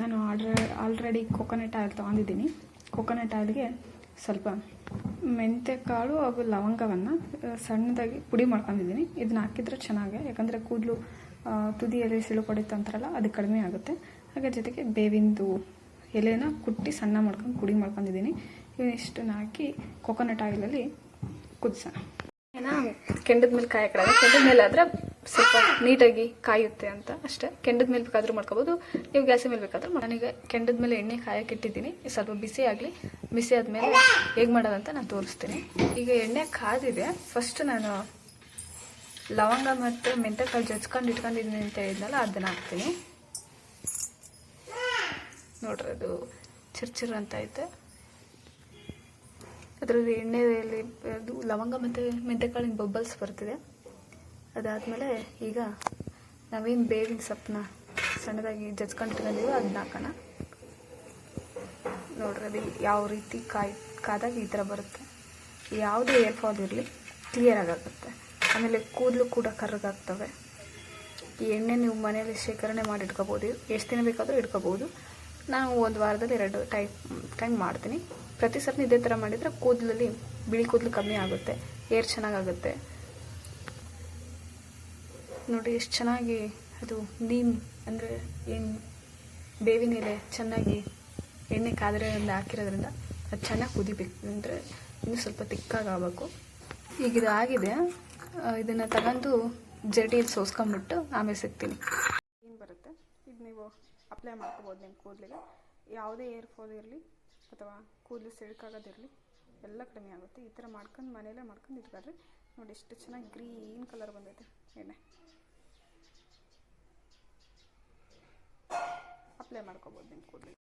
ನಾನು ಆಲ್ರೆ, already coconut oil ತೊಗೊಂಡಿದ್ದೀನಿ. ಕೊಕೊನಟ್ ಆಯಿಲ್ಗೆ ಸ್ವಲ್ಪ ಮೆಂತ್ಯ ಕಾಳು ಹಾಗೂ ಲವಂಗವನ್ನು ಸಣ್ಣದಾಗಿ ಪುಡಿ ಮಾಡ್ಕೊಂಡಿದ್ದೀನಿ. ಇದನ್ನ ಹಾಕಿದ್ರೆ ಚೆನ್ನಾಗೆ, ಯಾಕಂದರೆ ಕೂದಲು ತುದಿಯಲ್ಲಿ ಸಿಳು ಕೊಡುತ್ತೆ ಅಂತಾರಲ್ಲ, ಅದು ಕಡಿಮೆ ಆಗುತ್ತೆ. ಹಾಗೆ ಜೊತೆಗೆ ಬೇವಿಂದು ಎಲೆನ ಕುಟ್ಟಿ ಸಣ್ಣ ಮಾಡ್ಕೊಂಡು ಪುಡಿ ಮಾಡ್ಕೊಂಡಿದ್ದೀನಿ. ಇವಿಷ್ಟನ್ನು ಹಾಕಿ ಕೊಕೊನಟ್ ಆಯಿಲಲ್ಲಿ ಕುದಿಸೋಣ. ಕೆಂಡದ ಮೇಲೆ ಕಾಯಿ ಹಾಕಿದಾಗ ಕೆಂಡದ ಮೇಲೆ ಆದರೆ ಸ್ವಲ್ಪ ನೀಟಾಗಿ ಕಾಯುತ್ತೆ ಅಂತ ಅಷ್ಟೇ. ಕೆಂಡದ ಮೇಲೆ ಬೇಕಾದರೂ ಮಾಡ್ಕೋಬೋದು. ನೀವು ಗ್ಯಾಸಿನ ಮೇಲೆ ಬೇಕಾದರೂ. ನಾನೀಗ ಕೆಂಡದ ಮೇಲೆ ಎಣ್ಣೆ ಕಾಯಕ್ಕೆ ಇಟ್ಟಿದ್ದೀನಿ. ಸ್ವಲ್ಪ ಬಿಸಿ ಆಗಲಿ. ಬಿಸಿ ಆದಮೇಲೆ ಹೇಗೆ ಮಾಡೋದಂತ ನಾನು ತೋರಿಸ್ತೀನಿ. ಈಗ ಎಣ್ಣೆ ಕಾದಿದೆ. ಫಸ್ಟ್ ನಾನು ಲವಂಗ ಮತ್ತು ಮೆಂತೆಕಾಳು ಜಜ್ಕೊಂಡು ಇಟ್ಕೊಂಡಿದ್ದೀನಿ ಅಂತ ಹೇಳಿದ್ನಲ್ಲ, ಅದನ್ನ ಹಾಕ್ತೀನಿ. ನೋಡ್ರಿ, ಅದು ಚಿರ್ಚಿರ್ ಅಂತ ಐತೆ. ಅದರಲ್ಲಿ ಎಣ್ಣೆಯಲ್ಲಿ ಅದು ಲವಂಗ ಮತ್ತು ಮೆಂತೆಕಾಳಿನ ಬಬ್ಬಲ್ಸ್ ಬರ್ತಿದೆ. ಅದಾದಮೇಲೆ ಈಗ ನಾವೇನು ಬೇವಿನ ಸೊಪ್ಪನ್ನ ಸಣ್ಣದಾಗಿ ಜಜ್ಕೊಂಡು ಇಟ್ಕೊಂಡಿದ್ದೀವೋ ಅದನ್ನ ಹಾಕೋಣ. ನೋಡ್ರಿ, ಅದು ಯಾವ ರೀತಿ ಕಾಯಿ, ಕಾದಾಗ ಈ ಥರ ಬರುತ್ತೆ. ಯಾವುದೇ ಏರ್ ಫಾಲ್ ಇರಲಿ ಕ್ಲಿಯರಾಗಿ ಆಗುತ್ತೆ ಆಮೇಲೆ ಕೂದಲು ಕೂಡ ಕರ್ರಗಾಗ್ತವೆ ಈ ಎಣ್ಣೆ ನೀವು ಮನೆಯಲ್ಲಿ ಶೇಖರಣೆ ಮಾಡಿ ಇಟ್ಕೋಬೋದು. ಎಷ್ಟು ದಿನ ಬೇಕಾದರೂ ಇಟ್ಕೋಬೋದು. ನಾನು ಒಂದು ವಾರದಲ್ಲಿ ಎರಡು ಟೈಮ್ ಟೈಮ್ ಮಾಡ್ತೀನಿ. ಪ್ರತಿ ಸರ್ತಿ ಇದೇ ಥರ ಮಾಡಿದರೆ ಕೂದಲಲ್ಲಿ ಬಿಳಿ ಕೂದಲು ಕಮ್ಮಿ ಆಗುತ್ತೆ. ಏರ್ ಚೆನ್ನಾಗಾಗುತ್ತೆ. ನೋಡಿ ಎಷ್ಟು ಚೆನ್ನಾಗಿ ಅದು ನೀಮ್ ಅಂದರೆ ಏನು ಬೇವಿನ ಎಲೆ ಚೆನ್ನಾಗಿ ಎಣ್ಣೆ ಕಾದ್ರಿಂದ ಹಾಕಿರೋದ್ರಿಂದ ಅದು ಚೆನ್ನಾಗಿ ಕುದಿಬೇಕು. ಅಂದರೆ ಇನ್ನೂ ಸ್ವಲ್ಪ ತಿಕ್ಕಾಗಬೇಕು ಈಗ ಇದು ಆಗಿದೆ. ಇದನ್ನು ತಗೊಂಡು ಜಡಿಯಲ್ಲಿ ಸೋಸ್ಕೊಂಬಿಟ್ಟು ಆಮೇಲೆ ಸಿಗ್ತೀನಿ. ಏನು ಬರುತ್ತೆ? ಇದು ನೀವು ಅಪ್ಲೈ ಮಾಡ್ಕೋಬೋದು ನಿಮ್ಮ ಕೂದಲಿಗೆ. ಯಾವುದೇ ಏರ್ ಫಾಲ್ ಇರಲಿ ಅಥವಾ ಕೂದಲು ಸಿಳ್ಕಾಗೋದಿರಲಿ, ಎಲ್ಲ ಕಡಿಮೆ ಆಗುತ್ತೆ. ಈ ಥರ ಮಾಡ್ಕೊಂಡು ಮನೇಲೇ ಮಾಡ್ಕೊಂಡು ಇಟ್ಕೊಳ್ರಿ ನೋಡಿ ಎಷ್ಟು ಚೆನ್ನಾಗಿ ಗ್ರೀನ್ ಕಲರ್ ಬಂದೈತೆ ಎಣ್ಣೆ. ಅಪ್ಲೈ ಮಾಡ್ಕೊಬೋದು ನಿಮ್ಮ ಕೂದಲಿಗೆ